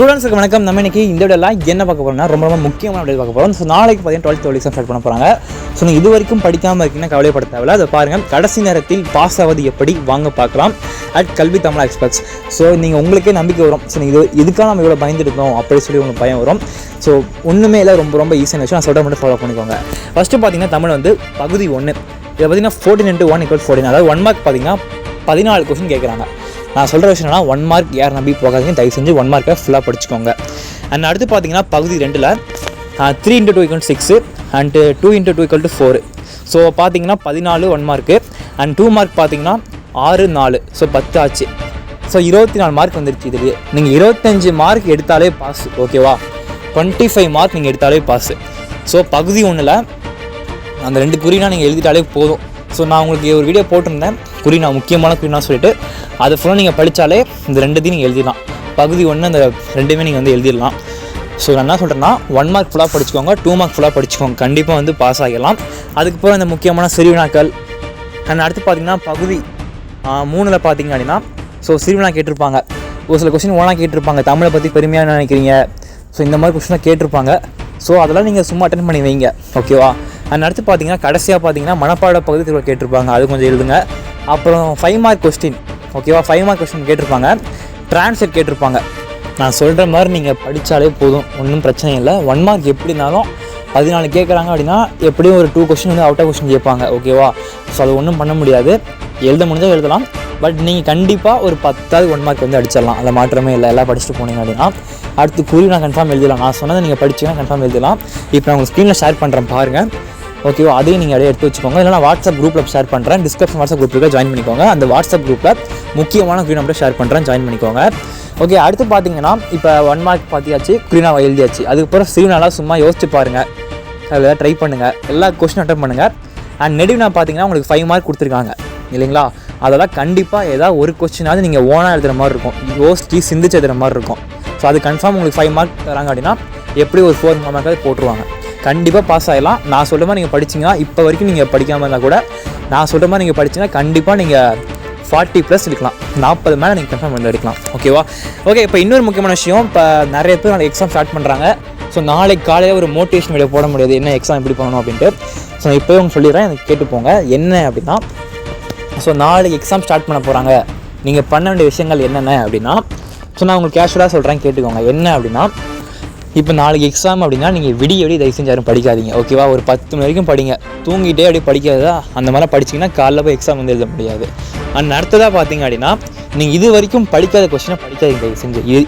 ஸ்டூடெண்ட்ஸுக்கு வணக்கம். நம்ம இன்னைக்கு இந்த விடலாம் என்ன பார்க்க போகிறோம்னா ரொம்ப ரொம்ப முக்கியமான அப்படி பார்க்க போகிறோம் ஸோ நாளைக்கு பார்த்தீங்கன்னா டுவெல்த் எக்ஸாம் ஸ்டார்ட் பண்ண போகிறாங்க ஸோ நீங்கள் இது வரைக்கும் படிக்காமல் இருக்கீங்கன்னா கவலைப்பட தேவையில்ல அதை பாருங்கள் கடைசி நேரத்தில் பாஸ் ஆவது எப்படி வாங்க பார்க்கலாம். அட் கல்வி தமிழ் எக்ஸ்பர்ட்ஸ் ஸோ நீங்கள் உங்களுக்கே நம்பிக்கை வரும். ஸோ நீங்கள் இது இதுக்காக நம்ம இவ்வளோ பயந்துருக்கோம் அப்படி சொல்லி உங்களுக்கு பயம் வரும். ஸோ ஒன்றுமே இல்லை. ரொம்ப ரொம்ப ஈஸியான விஷயம். நான் சொல்கிற மட்டும் ஃபாலோ பண்ணிக்கோங்க. ஃபஸ்ட்டு பார்த்தீங்கன்னா தமிழ் வந்து பகுதி ஒன்று இதை பார்த்தீங்கன்னா fourteen into one equal fourteen அதாவது ஒன் மார்க் பார்த்தீங்கன்னா பதினாலு கொஸ்டின் கேட்குறாங்க. நான் சொல்கிற விஷயம் என்னன்னா ஒன் மார்க் யார் நம்பி போகாதீங்க தயவு செஞ்சு ஒன் மார்க்கை ஃபுல்லாக படிச்சுக்கோங்க. அண்ட் அடுத்து பார்த்தீங்கன்னா பகுதி ரெண்டில் three into two equal six and two into two equal to four so பார்த்தீங்கன்னா பதினாலு one mark and two mark பார்த்தீங்கன்னா ஆறு நாலு. ஸோ பத்து ஆச்சு. ஸோ இருபத்தி நாலு மார்க் வந்துருச்சு இதுலேயே. நீங்கள் இருபத்தஞ்சி மார்க் எடுத்தாலே பாஸ் ஓகேவா டுவெண்ட்டி ஃபைவ் மார்க் நீங்கள் எடுத்தாலே பாஸ் ஸோ பகுதி ஒன்றில் அந்த ரெண்டு குறினா நீங்கள் எழுதிட்டாலே போதும். ஸோ நான் உங்களுக்கு ஒரு வீடியோ போட்டிருந்தேன். குறி நான் முக்கியமான குறினா சொல்லிட்டு. அதை ஃபுல்லாக நீங்கள் படித்தாலே இந்த ரெண்டுத்தையும் நீங்கள் எழுதிடலாம். பகுதி ஒன்று அந்த ரெண்டுமே நீங்கள் வந்து எழுதிடலாம். ஸோ நான் என்ன சொல்கிறேன்னா ஒன் மார்க் ஃபுல்லாக படிச்சுக்கோங்க டூ மார்க் ஃபுல்லாக படிச்சுக்கோங்க. கண்டிப்பாக வந்து பாஸ் ஆகிடலாம். அதுக்கப்புறம் இந்த முக்கியமான சிறுவினாக்கள். அண்ட் அடுத்து பார்த்தீங்கன்னா பகுதி மூணில் பார்த்தீங்க அப்படின்னா ஸோ சிறுவினா கேட்டிருப்பாங்க. ஒரு சில கொஸ்டின் ஓனாக கேட்டிருப்பாங்க. தமிழை பற்றி பெருமையாக என்ன நினைக்கிறீங்க? ஸோ இந்த மாதிரி கொஸ்டினாக கேட்டிருப்பாங்க. ஸோ அதெல்லாம் நீங்கள் சும்மா அட்டன் பண்ணி வைங்க. ஓகேவா அண்ட் அடுத்து பார்த்தீங்கன்னா கடைசியாக பார்த்தீங்கன்னா மனப்பாட பகுதி திருவிழா கேட்டிருப்பாங்க. அது கொஞ்சம் எழுதுங்க. அப்புறம் ஃபைவ் மார்க் கொஸ்டின் ஓகேவா ஃபைவ் மார்க் கொஸ்டின் கேட்டிருப்பாங்க. ட்ரான்ஸ்லேட் கேட்டிருப்பாங்க. நான் சொல்கிற மாதிரி நீங்கள் படித்தாலே போதும். ஒன்றும் பிரச்சனை இல்லை. ஒன் மார்க் எப்படி இருந்தாலும் பதினாலு கேட்குறாங்க அப்படின்னா எப்படியும் ஒரு டூ கொஸ்டின் வந்து அவுட் ஆஃப் கொஸ்டின் கேட்பாங்க. ஓகேவா ஸோ அது ஒன்றும் பண்ண முடியாது. எழுத முடிஞ்சால் எழுதலாம். பட் நீங்கள் கண்டிப்பாக ஒரு பத்தாவது ஒன் மார்க் வந்து அடிச்சிடலாம். அதில் மாற்றமே இல்லை. எல்லாம் படிச்சுட்டு போனீங்க அப்படின்னா. அடுத்து கூறி நான் கன்ஃபார்ம் எழுதலாம். நான் சொன்னதை நீங்கள் படிச்சீங்கன்னா கன்ஃபார்ம் எழுதலாம். இப்போ நான் உங்களுக்கு ஸ்க்ரீனில் ஷேர் பண்ணுறேன் பாருங்கள் ஓகேவா அதையும் நீங்கள் அப்படியே எடுத்து வச்சுக்கோங்க. இல்லைனா வாட்ஸ்அப் குரூப்பில் ஷேர் பண்ணுறேன் டிஸ்கிரிப்ஷன் வாட்ஸ்அப் குரூப்பில் ஜாயின் பண்ணிக்கோங்க. அந்த வாட்ஸ்அப் குரூப்பில் முக்கியமான குறி நம்பரை ஷேர் பண்ணுறேன் ஜாயின் பண்ணிக்கோங்க. ஓகே அடுத்து பார்த்தீங்கன்னா இப்போ ஒன் மார்க் பார்த்தியாச்சு க்ரீனாக எழுதியாச்சு. அதுக்கப்புறம் சிறுநாளாக சும்மா யோசிச்சு பாருங்கள் அதில் ட்ரை பண்ணுங்கள் எல்லா கொஸ்டின் அட்டன் பண்ணுங்கள் அண்ட் நெடுவினா பார்த்தீங்கன்னா உங்களுக்கு ஃபைவ் மார்க் கொடுத்துருக்காங்க. இல்லைங்களா? அதெல்லாம் கண்டிப்பாக ஏதாவது ஒரு கொஸ்டினாவது நீங்கள் ஓனாக எழுதுகிற மாதிரி இருக்கும். யோசிச்சு சிந்திச்சு எழுதுகிற மாதிரி இருக்கும். ஸோ அது கன்ஃபார்ம் உங்களுக்கு ஃபைவ் மார்க் தராங்க அப்படின்னா எப்படி ஒரு ஃபோர் மார்க்காவது போட்டுருவாங்க. கண்டிப்பாக பாஸ் ஆகிடலாம் நான் சொல்கிற மாதிரி நீங்கள் படிச்சிங்கன்னா இப்போ வரைக்கும் நீங்கள் படிக்காமல் இருந்தால் கூட நான் சொல்கிற மாதிரி நீங்கள் படிச்சிங்கன்னா கண்டிப்பாக நீங்கள் ஃபார்ட்டி ப்ளஸ் எடுக்கலாம் நாற்பது மேலே நீங்கள் கன்ஃபார்ம் வந்து எடுக்கலாம் ஓகேவா ஓகே இப்போ இன்னொரு முக்கியமான விஷயம். இப்போ நிறைய பேர் நாளைக்கு எக்ஸாம் ஸ்டார்ட் பண்ணுறாங்க ஸோ நாளைக்கு காலையில் ஒரு மோட்டிவேஷன் வீடியோ போட முடியாது. என்ன எக்ஸாம் எப்படி பண்ணணும் அப்படின்ட்டு. ஸோ இப்போயே உங்களுக்கு சொல்லிடுறேன். எனக்கு போங்க. என்ன அப்படின்னா ஸோ நாளைக்கு எக்ஸாம் ஸ்டார்ட் பண்ண போகிறாங்க நீங்கள் பண்ண வேண்டிய விஷயங்கள் என்னென்ன அப்படின்னா ஸோ நான் உங்களுக்கு கேஷுவலாக சொல்கிறேன் கேட்டுக்கோங்க. என்ன அப்படின்னா இப்போ நாளைக்கு எக்ஸாம் அப்படின்னா நீங்கள் விடிய விடிய தயவு செஞ்சு யாரும் படிக்காதீங்க ஓகேவா ஒரு பத்து மணி வரைக்கும் படிங்க. தூங்கிட்டே அப்படியே படிக்காததா அந்த மாதிரிலாம் படிச்சிங்கன்னா காலைல போய் எக்ஸாம் வந்து எழுத முடியாது. அண்ட் அடுத்ததாக பார்த்தீங்க அப்படின்னா நீங்கள் இது வரைக்கும் படிக்காத கொஸ்டினை படிக்காதீங்க தயவு செஞ்சு. இது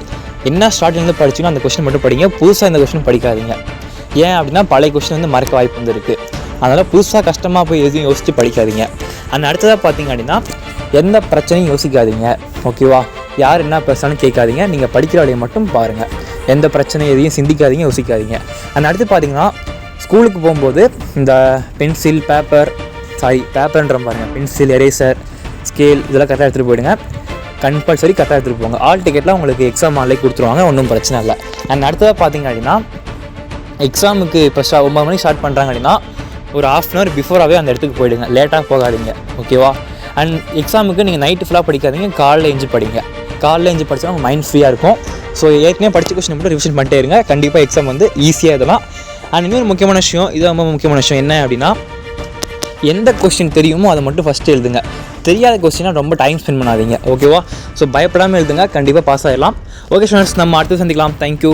என்ன ஸ்டார்டிங்லேருந்து படிச்சிங்கன்னா அந்த கொஸ்டின் மட்டும் படிங்க. புதுசாக இந்த கொஸ்டின் படிக்காதீங்க. ஏன் அப்படின்னா பழைய கொஸ்டின் வந்து மறக்க வாய்ப்பு வந்து இருக்குது அதனால் புதுசாக கஷ்டமாக போய் எதுவும் யோசித்து படிக்காதீங்க. அண்ட் அடுத்ததாக பார்த்தீங்க அப்படின்னா எந்த பிரச்சனையும் யோசிக்காதீங்க. ஓகேவா யார் என்ன பேசுனாலும் கேட்காதீங்க. நீங்கள் படிக்கிற வழியை மட்டும் பாருங்கள் எந்த பிரச்சனை எதையும் சிந்திக்காதீங்க யோசிக்காதீங்க. அண்ட் அடுத்து பார்த்தீங்கன்னா ஸ்கூலுக்கு போகும்போது இந்த பென்சில் பேப்பர் சாரி பேப்பர்ன்ற பாருங்கள் பென்சில் எரேசர் ஸ்கேல் இதெல்லாம் கரெக்டாக எடுத்துகிட்டு போயிடுங்க. கம்பல்சரி கரெக்டாக எடுத்துகிட்டு போங்க. ஆல் டிக்கெட்லாம் உங்களுக்கு எக்ஸாம் ஆலே கொடுத்துருவாங்க ஒன்றும் பிரச்சனை இல்லை. அண்ட் அடுத்ததாக பார்த்தீங்க அப்படின்னா எக்ஸாமுக்கு இப்போ ஸ்டா ஒம்பது மணிக்கு ஸ்டார்ட் பண்ணுறாங்க அப்படின்னா ஒரு ஆஃப் அன் ஹவர் பிஃபோராகவே அந்த இடத்துக்கு போயிடுங்க. லேட்டாக போகாதீங்க ஓகேவா அண்ட் எக்ஸாமுக்கு நீங்கள் நைட்டு ஃபுல்லாக படிக்காதீங்க காலையில் எஞ்சி படிங்க. காலையில் எழுந்து படித்தா நம்ம மைண்ட் ஃப்ரீயாக இருக்கும். ஸோ ஏற்கனவே படித்த கொஸ்டின் மட்டும் ரிவிஷன் பண்ணிட்டே இருங்க. கண்டிப்பாக எக்ஸாம் வந்து ஈஸியாக இதெல்லாம் அண்ட் இன்னொரு முக்கியமான விஷயம் இது ரொம்ப முக்கியமான விஷயம் என்ன அப்படின்னா எந்த கொஸ்டின் தெரியுமோ அதை மட்டும் ஃபஸ்ட்டு எழுதுங்க. தெரியாத கொஸ்டினாக ரொம்ப டைம் ஸ்பெண்ட் பண்ணாதீங்க. ஓகேவா ஸோ பயப்படாமல் எழுதுங்க. கண்டிப்பாக பாஸ் ஆகிடலாம் ஓகே ஸ்டூடெண்ட்ஸ் நம்ம அடுத்து சந்திக்கலாம். தேங்க்யூ